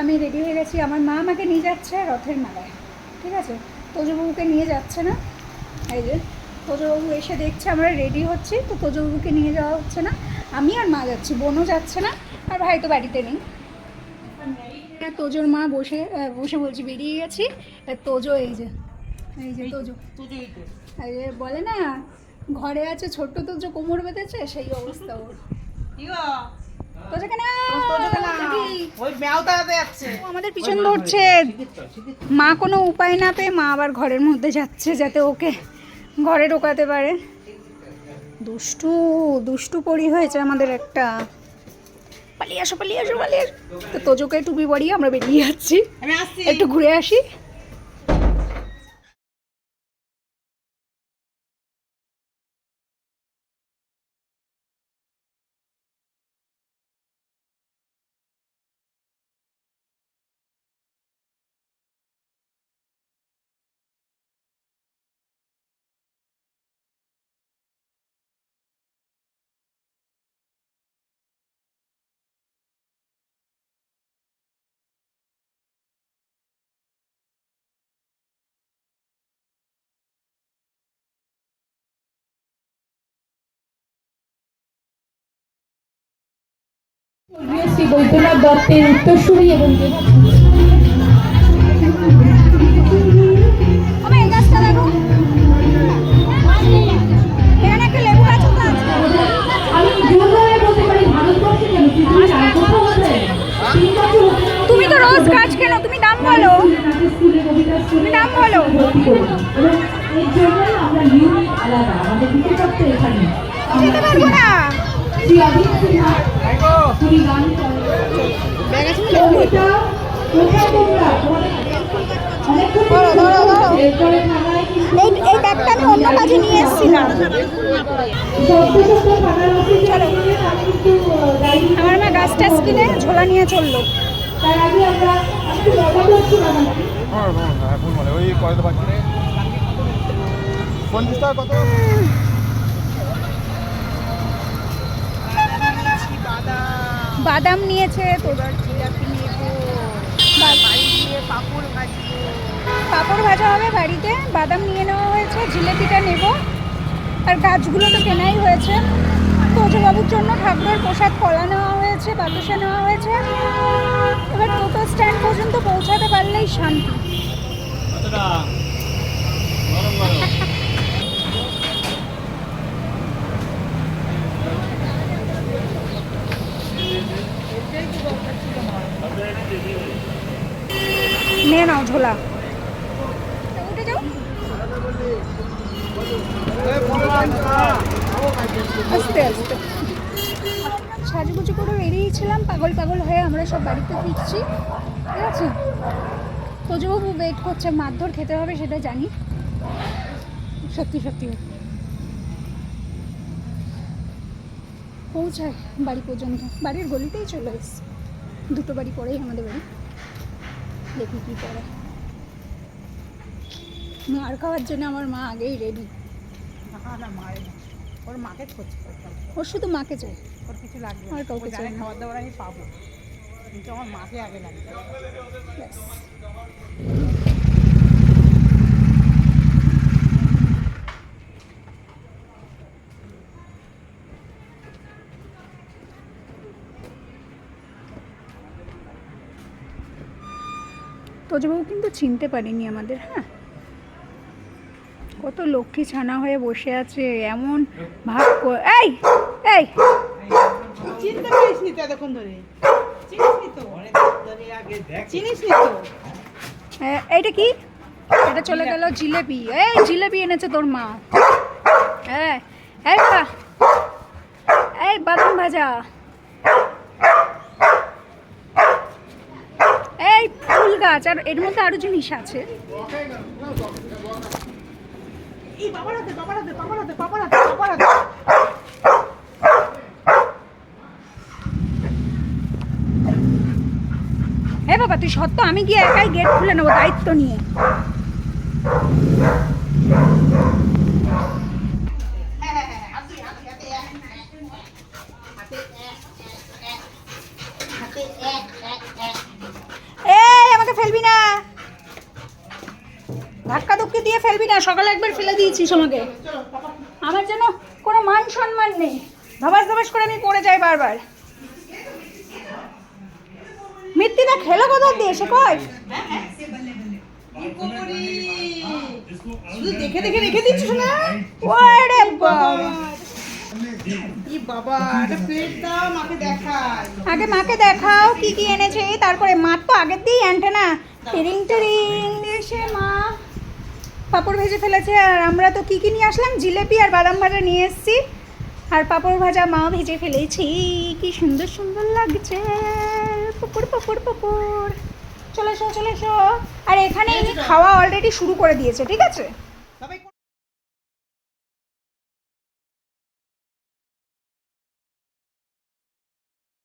আমি রেডি হয়ে গেছি। আমার মা আমাকে নিয়ে যাচ্ছে রথের মেলায়। ঠিক আছে? তোজবাবুকে নিয়ে যাচ্ছে না? এই যে, তোজবাবু এসে দেখছে আমরা রেডি হচ্ছি, তো তোজবাবুকে নিয়ে যাওয়া হচ্ছে না। আমি আর মা যাচ্ছি, বোনও যাচ্ছে না, আর ভাই তো বাড়িতে নেই। আর তোজোর মা বসে বসে বলছি, বেরিয়ে গেছি। তোজো এই যে এই যে তোজো। এই যে বলে না, ঘরে আছে ছোট্ট তোজো কোমর বেঁধেছে, সেই অবস্থা ওর। আমাদের পিছন ধরছে। মা কোনো উপায় না পেয়ে মা আবার ঘরের মধ্যে যাচ্ছে যাতে ওকে ঘরে ঢোকাতে পারে। দুষ্টু দুষ্টু পরি হয়েছে আমাদের একটা। পালিয়ে আসো পালিয়ে আসো পালিয়ে আসো। তো তোজোকে টুপি পরিয়ে আমরা বেরিয়ে যাচ্ছি। একটু ঘুরে আসি। তিন বছর হতে না হতে তুমি তো রোজ গাছ কেন? তুমি দাম বলো। এবং এর জন্যই আমরা ইউনিট আলাদা। আমাদের বিশেষত্ব এখানে। যেতে পারব না। শ্রী অভিক সিনহা তিনি গান এই ব্যাগটা আমি অন্য কাজে নিয়ে এসেছিলাম আমার মা গাছ টাছ কিনে ঝোলা নিয়ে চলল। তার আগে আমরা একটু মজা করছিলাম হ্যাঁ হ্যাঁ হ্যাঁ ওই কত? বাদাম নিয়েছে তোর জিলাপি নেব। বাড়ি দিয়ে পাঁপড় ভাজবো। পাঁপড় ভাজা হবে বাড়িতে বাদাম নিয়ে নেওয়া হয়েছে জিলেপিটা নেব। আর গাছগুলো তো কেনাই হয়েছে। তোজবাবুর জন্য ঠাকুরের প্রসাদ কলা নেওয়া হয়েছে বাতাসা নেওয়া হয়েছে। এবার টোটো স্ট্যান্ড পর্যন্ত পৌঁছাতে পারলেই শান্তি। নে নাও ঝোলা। আস্তে আস্তে। সাজুগুজু করে বেরিয়েছিলাম পাগল পাগল হয়ে আমরা সব বাড়িতে ফিরছি। ঠিক আছে? তোজবাবু ওয়েট করছে মারধর খেতে হবে সেটা জানি। সত্যি সত্যি। পৌঁছায় বাড়ি পর্যন্ত। বাড়ির গলিতেই চলে এসছে। দুটো বাড়ি পরেই আমাদের বাড়ি। দেখি কী করে মার খাওয়ার জন্য আমার মা আগেই রেডি না মারে ওর মাকে খোঁজ ওর শুধু মাকে চাই। ওর কিছু লাগবে আর। কাউকে চাই না। দাওয়ার আমি পাবো। কিন্তু আমার মাকে আগে লাগবে। ব্যাস। তোজবাবু কিন্তু চিনতে পারিনি আমাদের হ্যাঁ? কত লক্ষ্মী ছানা হয়ে বসে আছে এমন ভাব এই এই! চিনতে পারিস নি তো এতক্ষণ ধরে? চিনিস নি তো চিনিস নি তো? এ- এইটা কি? এটা চলে গেল জিলেপি। এই জিলেপি এনেছে তোর মা। এই এই বাবা। এই বাদাম ভাজা এই গাছ আর এর মধ্যে আরও জিনিস আছে। এই বাবার হাতে বাবার হাতে বাবার হাতে বাবার হাতে বাবার হাতে। হে বাবা তুই সত্য? আমি গিয়ে একাই গেট খুলে নেব দায়িত্ব নিয়ে। ফেলবি না। ধাক্কা ধুক্কি দিয়ে ফেলবি না, সকালে একবার ফেলে দিয়েছিস আমাকে। আমার যেন কোনো মান সম্মান নেই। ধবাস ধবাস করে আমি পড়ে যাই বারবার। মিত্তিটা খেলো কোথাও দিয়ে? সে কয় শুধু দেখে দেখে রেখে দিচ্ছিস না? বাবা। আগে মাকে দেখাও কি কি এনেছে, তারপরে মার তো আগের দিয়েই অ্যান্টেনা টিরিং টিরিং এসে মা পাঁপড় ভেজে ফেলেছে, আর আমরা তো কি কি নিয়ে আসলাম? জিলেপি আর বাদাম ভাজা নিয়ে এসেছি। আর পাঁপড় ভাজা মা ভেজে ফেলেছি। কি সুন্দর সুন্দর লাগছে। পাপড় পাপড় পাপড় চলে এসো চলে এসো। আর এখানে খাওয়া অলরেডি শুরু করে দিয়েছে, ঠিক আছে?